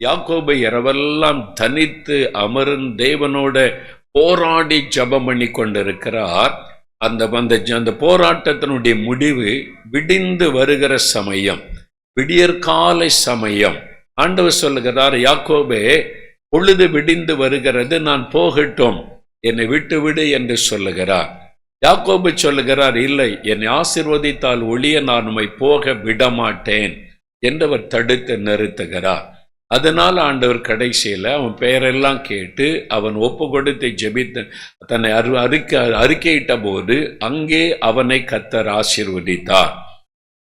யாக்கோபை இரவெல்லாம் தனித்து அமரும் தேவனோட போராடி ஜெபம் பண்ணி கொண்டிருக்கிறார். அந்த அந்த அந்த போராட்டத்தினுடைய முடிவு விடிந்து வருகிற சமயம் விடியற்காலை சமயம். ஆண்டவர் சொல்லுகிறார் யாக்கோபே பொழுது விடிந்து வருகிறது நான் போகட்டும் என்னை விட்டு விடு என்று சொல்லுகிறார். யாக்கோபு சொல்லுகிறார் இல்லை என்னை ஆசிர்வதித்தால் ஒளிய நான் உம்மை போக விடமாட்டேன் என்றவர் தடுத்து நிறுத்துகிறார். அதனால் ஆண்டவர் கடைசியில் அவன் பெயரெல்லாம் கேட்டு அவன் ஒப்பு கொடுத்து ஜெபித்து தன்னை அரு அறிக்கை அறிக்கையிட்ட போது அங்கே அவனை கத்தர் ஆசிர்வதித்தார்.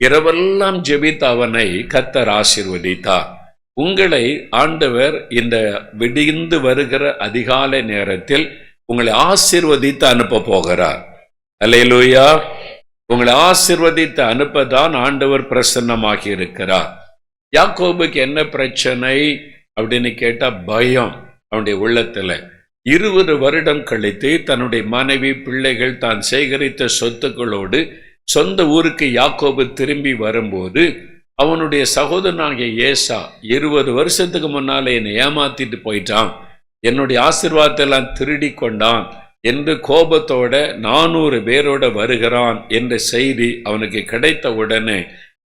இரவெல்லாம் ஜெபித்த அவனை கத்தர் ஆசிர்வதித்தார். உங்களை ஆண்டவர் இந்த விடிந்து வருகிற அதிகாலை நேரத்தில் உங்களை ஆசிர்வதித்து அனுப்ப போகிறார். அலையலூயா உங்களை ஆசிர்வதித்து அனுப்பதான் ஆண்டவர் பிரசன்னமாகி இருக்கிறார். யாக்கோபுக்கு என்ன பிரச்சனை அப்படின்னு கேட்டால் பயம் அவனுடைய உள்ளத்தில். இருபது வருடம் கழித்து தன்னுடைய மனைவி பிள்ளைகள் தான் சேகரித்த சொத்துக்களோடு சொந்த ஊருக்கு யாக்கோபு திரும்பி வரும்போது அவனுடைய சகோதரனாகிய ஏசா இருபது வருஷத்துக்கு முன்னால் என்னை ஏமாத்திட்டு போயிட்டான். என்னுடைய ஆசிர்வாதத்தெல்லாம் திருடி கொண்டான் என்று கோபத்தோட நானூறு பேரோட வருகிறான் என்ற செய்தி அவனுக்கு கிடைத்த உடனே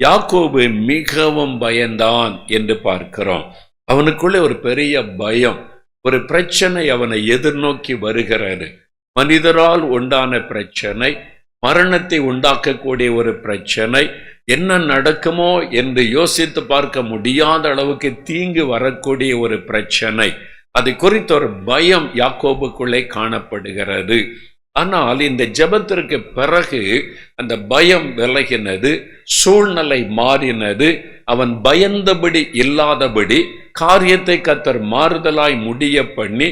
யாக்கோபு மிகவும் பயந்தான் என்று பார்க்கிறோம். அவனுக்குள்ளே ஒரு பெரிய பயம் ஒரு பிரச்சனை அவனை எதிர்நோக்கி வருகிறது. மனிதரால் உண்டான பிரச்சனை மரணத்தை உண்டாக்கக்கூடிய ஒரு பிரச்சனை என்ன நடக்குமோ என்று யோசித்து பார்க்க முடியாத அளவுக்கு தீங்கு வரக்கூடிய ஒரு பிரச்சனை. அது குறித்த ஒரு பயம் யாக்கோபுக்குள்ளே காணப்படுகிறது. ஆனால் இந்த ஜெபத்திற்கு பிறகு அந்த பயம் விலகினது சூழ்நிலை மாறினது. அவன் பயந்தபடி இல்லாதபடி காரியத்தை கத்தர் மாறுதலாய் முடிய பண்ணி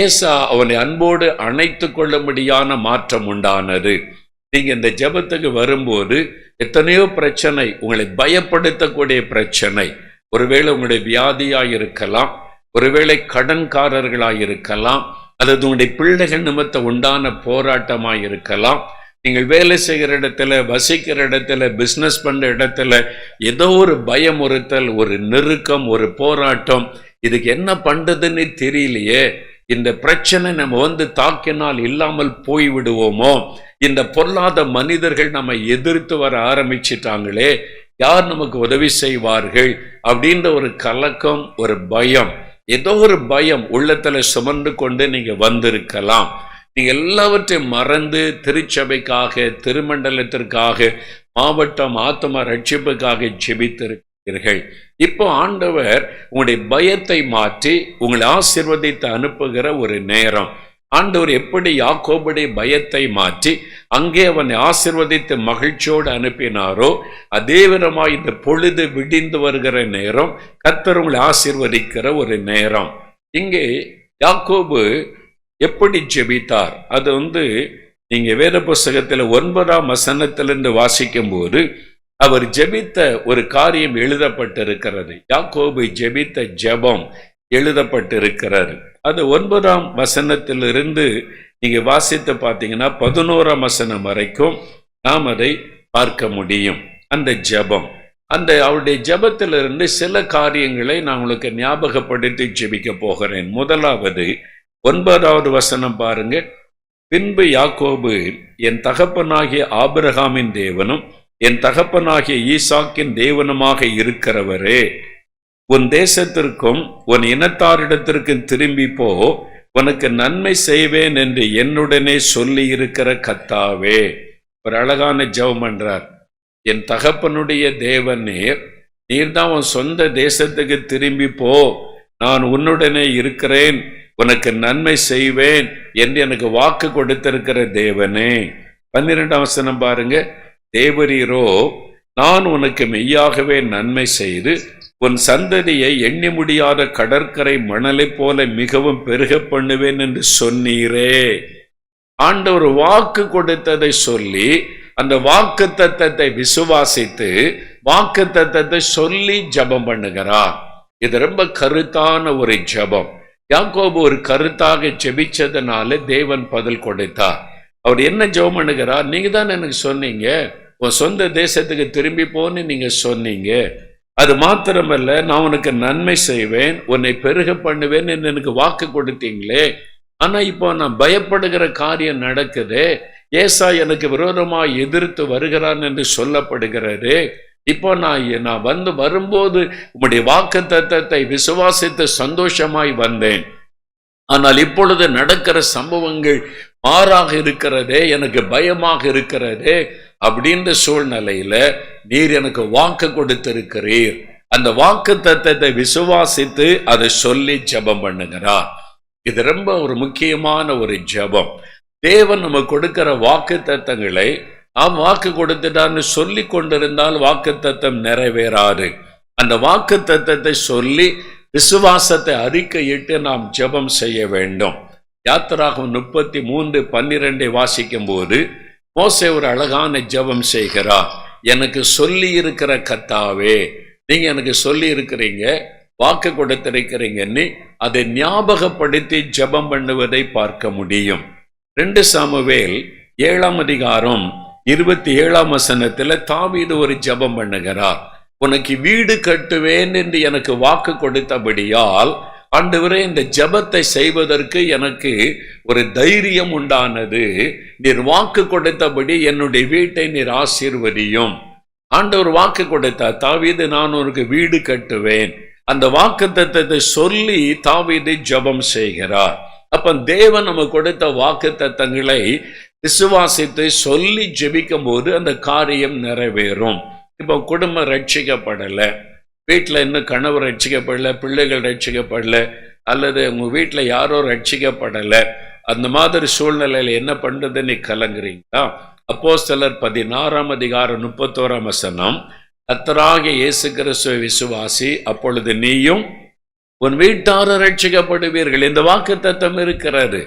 ஏசா அவனை அன்போடு அணைத்து கொள்ளும்படியான மாற்றம் உண்டானது. நீங்கள் இந்த ஜெபத்துக்கு வரும்போது எத்தனையோ பிரச்சனை உங்களை பயப்படுத்தக்கூடிய பிரச்சனை. ஒருவேளை உங்களுடைய வியாதியாக இருக்கலாம் ஒருவேளை கடன்காரர்களாக இருக்கலாம் அல்லது உங்களுடைய பிள்ளைகள் நிமித்த உண்டான போராட்டமாக இருக்கலாம். நீங்கள் வேலை செய்கிற இடத்துல வசிக்கிற இடத்துல பிஸ்னஸ் பண்ணுற இடத்துல ஏதோ ஒரு பயமுறுத்தல் ஒரு நெருக்கம் ஒரு போராட்டம் இதுக்கு என்ன பண்ணுறதுன்னு தெரியலையே. இந்த பிரச்சனை நம்ம வந்து தாக்கினால் இல்லாமல் போய் விடுவோமோ இந்த பொல்லாத மனிதர்கள் நம்ம எதிர்த்து வர ஆரம்பிச்சிட்டாங்களே. யார் நமக்கு உதவி செய்வார்கள்? அப்படின்ற ஒரு கலக்கம் ஒரு பயம். ஏதோ ஒரு பயம் உள்ளத்தில் சுமந்து கொண்டு நீங்கள் வந்திருக்கலாம். நீங்கள் எல்லாவற்றையும் மறந்து திருச்சபைக்காக திருமண்டலத்திற்காக மாவட்டம் ஆத்ம ரட்சிப்புக்காக ஜெபித்திருக்கிறீர்கள். இப்போ ஆண்டவர் உங்களுடைய பயத்தை மாற்றி உங்களை ஆசிர்வதித்து அனுப்புகிற ஒரு நேரம். ஆண்டவர் எப்படி யாக்கோபுடைய பயத்தை மாற்றி அங்கே அவனை ஆசிர்வதித்து மகிழ்ச்சியோடு அனுப்பினாரோ அதே விதமாக இந்த பொழுது விடிந்து வருகிற நேரம் கர்த்தர் உங்களை ஆசிர்வதிக்கிற ஒரு நேரம். இங்கே யாக்கோபு எப்படி ஜெபித்தார்? அது வந்து நீங்கள் வேத புஸ்தகத்தில் ஒன்பதாம் வசனத்திலிருந்து வாசிக்கும் போது அவர் ஜெபித்த ஒரு காரியம் எழுதப்பட்டிருக்கிறது. யாக்கோபு ஜெபித்த ஜெபம் எழுதப்பட்டிருக்கிறார். அது ஒன்பதாம் வசனத்திலிருந்து நீங்க வாசித்து பார்த்தீங்கன்னா பதினோராம் வசனம் வரைக்கும் நாம் அதை பார்க்க முடியும். அந்த ஜெபம். அந்த அவருடைய ஜபத்திலிருந்து சில காரியங்களை நான் உங்களுக்கு ஞாபகப்படுத்தி ஜெபிக்க போகிறேன். முதலாவது ஒன்பதாவது வசனம் பாருங்க. பின்பு யாக்கோபு என் தகப்பனாகிய ஆபிரகாமின் தேவனும் என் தகப்பனாகிய ஈசாக்கின் தேவனுமாக இருக்கிறவரே உன் தேசத்திற்கும் உன் இனத்தாரிடத்திற்கும் திரும்பி போ. உனக்கு நன்மை செய்வேன் என்று என்னுடனே சொல்லி இருக்கிற கத்தாவே. ஒரு அழகான ஜெபம் என்றார் என் தகப்பனுடைய தேவன் நீர் உன் சொந்த தேசத்துக்கு திரும்பி போ. நான் உன்னுடனே இருக்கிறேன். உனக்கு நன்மை செய்வேன் என்று எனக்கு வாக்கு கொடுத்திருக்கிற தேவனே. பன்னிரெண்டாம் வசனம் பாருங்க. தேவரீரோ நான் உனக்கு மெய்யாகவே நன்மை செய்து உன் சந்ததியை எண்ணி முடியாத கடற்கரை மணலை போல மிகவும் பெருக பண்ணுவேன் என்று சொன்னீரே. ஆண்டவர் வாக்கு கொடுத்ததை சொல்லி அந்த வாக்கு தத்தத்தை விசுவாசித்து வாக்கு தத்தத்தை சொல்லி ஜபம் பண்ணுகிறார். இது ரொம்ப கருத்தான ஒரு ஜபம். யாக்கோபு ஒரு கருத்தாக ஜெபிச்சதுனால தேவன் பதில் கொடுத்தார். அவர் என்ன ஜெபம் பண்ணுகிறார்? நீங்க தான் எனக்கு சொன்னீங்க. உன் சொந்த தேசத்துக்கு திரும்பி போன்னு நீங்க சொன்னீங்க. அது மாத்திரமல்ல நான் உனக்கு நன்மை செய்வேன் உன்னை பெருக பண்ணுவேன் என்று எனக்கு வாக்கு கொடுத்தீங்களே. ஆனால் இப்போ நான் பயப்படுகிற காரியம் நடக்குது ஏசா எனக்கு விரோதமாக எதிர்த்து வருகிறான் என்று சொல்லப்படுகிறது. இப்போ நான் நான் வந்து வரும்போது உம்முடைய வாக்கு தத்தத்தை விசுவாசித்து சந்தோஷமாய் வந்தேன். ஆனால் இப்பொழுது நடக்கிற சம்பவங்கள் மாறாக இருக்கிறதே எனக்கு பயமாக இருக்கிறதே. அப்படின்ற சூழ்நிலையில நீர் எனக்கு வாக்கு கொடுத்திருக்கிறீர். அந்த வாக்கு தத்துவத்தை விசுவாசித்து அதை சொல்லி ஜெபம் பண்ணுகிறார். இது ரொம்ப ஒரு முக்கியமான ஒரு ஜெபம். தேவன் நம்ம கொடுக்கிற வாக்கு தத்தங்களை ஆம் வாக்கு கொடுத்துட்டான்னு சொல்லி கொண்டிருந்தால் வாக்கு தத்தம் நிறைவேறாது. அந்த வாக்கு தத்தத்தை சொல்லி விசுவாசத்தை அறிக்கையிட்டு நாம் ஜெபம் செய்ய வேண்டும். யாத்திராகும் முப்பத்தி மூன்று பன்னிரெண்டை வாசிக்கும் போது மோசே ஒரு அழகான ஜெபம் செய்கிறார் எனக்கு சொல்லி இருக்கிற கத்தாவே நீங்க எனக்கு சொல்லி இருக்கிறீங்க வாக்கு கொடுத்திருக்கிறீங்கன்னு அதை ஞாபகப்படுத்தி ஜெபம் பண்ணுவதை பார்க்க முடியும். ரெண்டு சாமுவேல் ஏழாம் அதிகாரம் இருபத்தி ஏழாம் வசனத்தில் தாவீது ஒரு ஜெபம் பண்ணுகிறார். உனக்கு வீடு கட்டுவேன் என்று எனக்கு வாக்கு கொடுத்தபடியால் ஆண்டவரே இந்த ஜெபத்தை செய்வதற்கு எனக்கு ஒரு தைரியம் உண்டானது. நீர் வாக்கு கொடுத்தபடி என்னுடைய வீட்டை நீர் ஆசீர்வதியும். ஆண்டவர் வாக்கு கொடுத்தார் தாவீது நான் உனக்கு வீடு கட்டுவேன். அந்த வாக்கு தத்தத்தை சொல்லி தாவீது ஜெபம் செய்கிறார். அப்ப தேவன் நம்ம கொடுத்த வாக்கு தத்தங்களை விசுவாசித்து சொல்லி ஜெபிக்கும் போது அந்த காரியம் நிறைவேறும். இப்போ குடும்பம் ரட்சிக்கப்படலை. வீட்டில் இன்னும் கணவர் ரட்சிக்கப்படலை பிள்ளைகள் ரட்சிக்கப்படல அல்லது உங்கள் வீட்டில் யாரோ ரட்சிக்கப்படலை அந்த மாதிரி சூழ்நிலையில் என்ன பண்ணுறது நீ கலங்குறீங்களா? அப்போ சிலர் பதினாறாம் அதிகாரம் முப்பத்தோராம் வசனம் கத்தராக இயேசு கிறிஸ்துவ விசுவாசி அப்பொழுது நீயும் உன் வீட்டாரும் ரட்சிக்கப்படுவீர்கள். இந்த வாக்கு தத்தம் இருக்கிறது.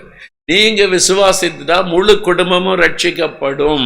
நீங்க தான் முழு குடும்பமும் ரட்சிக்கப்படும்.